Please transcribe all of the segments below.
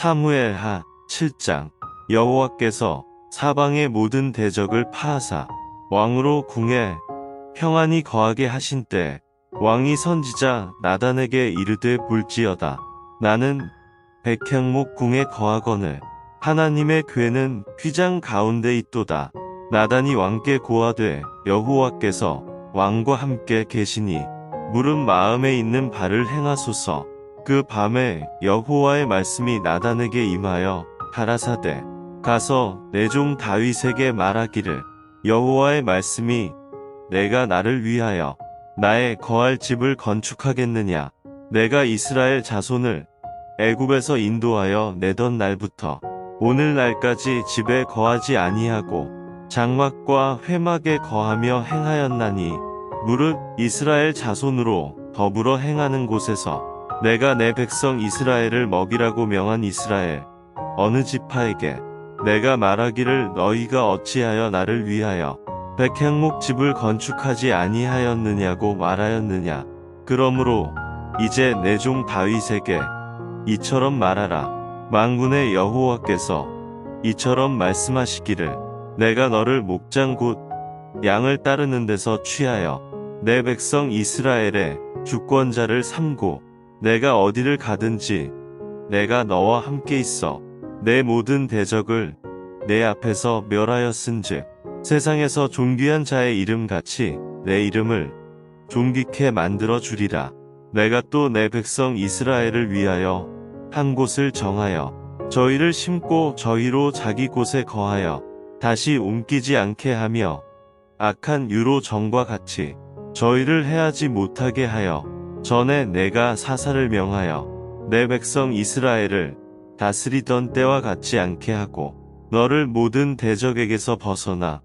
사무엘 하 7장 여호와께서 사방의 모든 대적을 파하사 왕으로 궁에 평안히 거하게 하신 때 왕이 선지자 나단에게 이르되 볼지어다. 나는 백향목 궁에 거하거늘 하나님의 괴는 휘장 가운데 있도다. 나단이 왕께 고하되 여호와께서 왕과 함께 계시니 무릎 마음에 있는 바를 행하소서 그 밤에 여호와의 말씀이 나단에게 임하여 가라사대 가서 내 종 다윗에게 말하기를 여호와의 말씀이 내가 나를 위하여 나의 거할 집을 건축하겠느냐? 내가 이스라엘 자손을 애굽에서 인도하여 내던 날부터 오늘날까지 집에 거하지 아니하고 장막과 회막에 거하며 행하였나니 무릇 이스라엘 자손으로 더불어 행하는 곳에서 내가 내 백성 이스라엘을 먹이라고 명한 이스라엘 어느 지파에게 내가 말하기를 너희가 어찌하여 나를 위하여 백향목 집을 건축하지 아니하였느냐고 말하였느냐? 그러므로 이제 내 종 다윗에게 이처럼 말하라. 망군의 여호와께서 이처럼 말씀하시기를 내가 너를 목장 곧 양을 따르는 데서 취하여 내 백성 이스라엘의 주권자를 삼고 내가 어디를 가든지 내가 너와 함께 있어 내 모든 대적을 내 앞에서 멸하였은즉 세상에서 존귀한 자의 이름 같이 내 이름을 존귀케 만들어 주리라. 내가 또 내 백성 이스라엘을 위하여 한 곳을 정하여 저희를 심고 저희로 자기 곳에 거하여 다시 옮기지 않게 하며 악한 유로 정과 같이 저희를 해하지 못하게 하여 전에 내가 사사를 명하여 내 백성 이스라엘을 다스리던 때와 같지 않게 하고 너를 모든 대적에게서 벗어나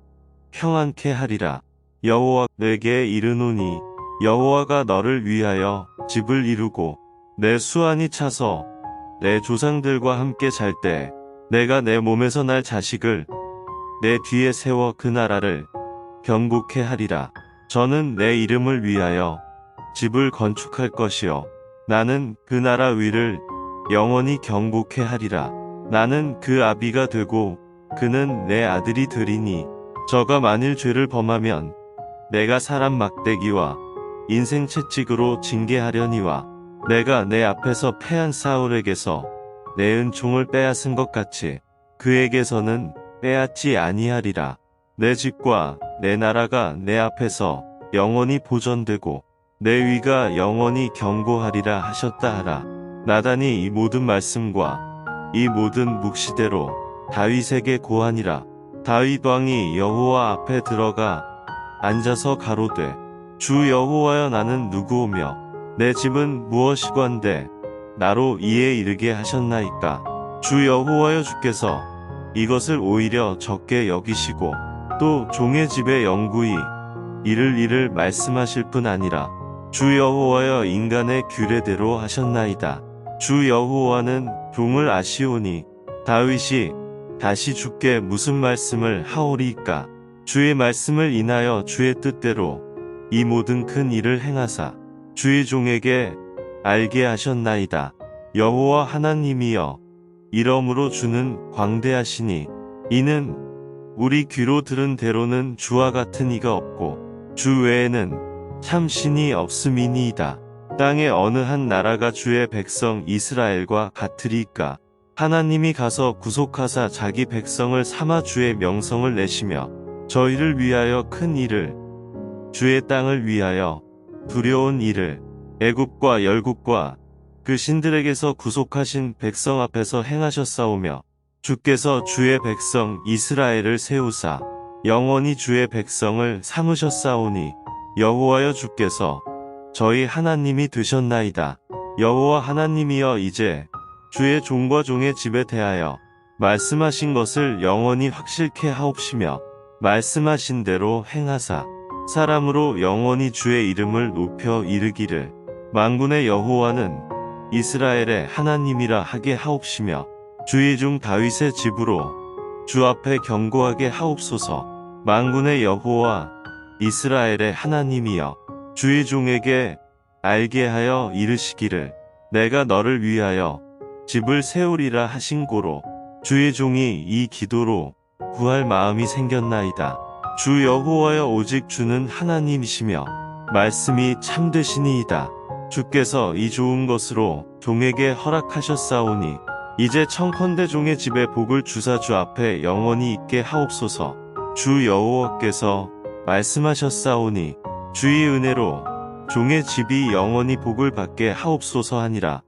평안케 하리라. 여호와 내게 이르노니 여호와가 너를 위하여 집을 이루고 내 수완이 차서 내 조상들과 함께 잘 때 내가 내 몸에서 날 자식을 내 뒤에 세워 그 나라를 경국케 하리라. 저는 내 이름을 위하여 집을 건축할 것이요 나는 그 나라 위를 영원히 경복해 하리라. 나는 그 아비가 되고 그는 내 아들이 되리니 저가 만일 죄를 범하면 내가 사람 막대기와 인생 채찍으로 징계하려니와 내가 내 앞에서 패한 사울에게서 내 은총을 빼앗은 것 같이 그에게서는 빼앗지 아니하리라. 내 집과 내 나라가 내 앞에서 영원히 보존되고 내 위가 영원히 경고하리라 하셨다 하라. 나단이 이 모든 말씀과 이 모든 묵시대로 다윗에게 고하니라. 다윗 왕이 여호와 앞에 들어가 앉아서 가로되 주 여호와여 나는 누구오며 내 집은 무엇이건데 나로 이에 이르게 하셨나이까 주 여호와여 주께서 이것을 오히려 적게 여기시고 또 종의 집에 영구히 이를 이를 말씀하실 뿐 아니라 주 여호와여 인간의 규례대로 하셨나이다. 주 여호와는 종을 아시오니 다윗이 다시 주께 무슨 말씀을 하오리이까 주의 말씀을 인하여 주의 뜻대로 이 모든 큰 일을 행하사 주의 종에게 알게 하셨나이다. 여호와 하나님이여 이러므로 주는 광대하시니 이는 우리 귀로 들은 대로는 주와 같은 이가 없고 주 외에는 참 신이 없음이니이다. 땅의 어느 한 나라가 주의 백성 이스라엘과 같으리까 하나님이 가서 구속하사 자기 백성을 삼아 주의 명성을 내시며 저희를 위하여 큰 일을 주의 땅을 위하여 두려운 일을 애굽과 열국과 그 신들에게서 구속하신 백성 앞에서 행하셨사오며 주께서 주의 백성 이스라엘을 세우사 영원히 주의 백성을 삼으셨사오니 여호와여 주께서 저희 하나님이 되셨나이다. 여호와 하나님이여 이제 주의 종과 종의 집에 대하여 말씀하신 것을 영원히 확실케 하옵시며 말씀하신 대로 행하사 사람으로 영원히 주의 이름을 높여 이르기를 만군의 여호와는 이스라엘의 하나님이라 하게 하옵시며 주의 중 다윗의 집으로 주 앞에 경고하게 하옵소서 만군의 여호와 이스라엘의 하나님이여 주의 종에게 알게 하여 이르시기를 내가 너를 위하여 집을 세우리라 하신 고로 주의 종이 이 기도로 구할 마음이 생겼나이다. 주 여호와여 오직 주는 하나님이시며 말씀이 참되시니이다. 주께서 이 좋은 것으로 종에게 허락하셨사오니 이제 청컨대 종의 집에 복을 주사 주 앞에 영원히 있게 하옵소서. 주 여호와께서 말씀하셨사오니 주의 은혜로 종의 집이 영원히 복을 받게 하옵소서 하니라.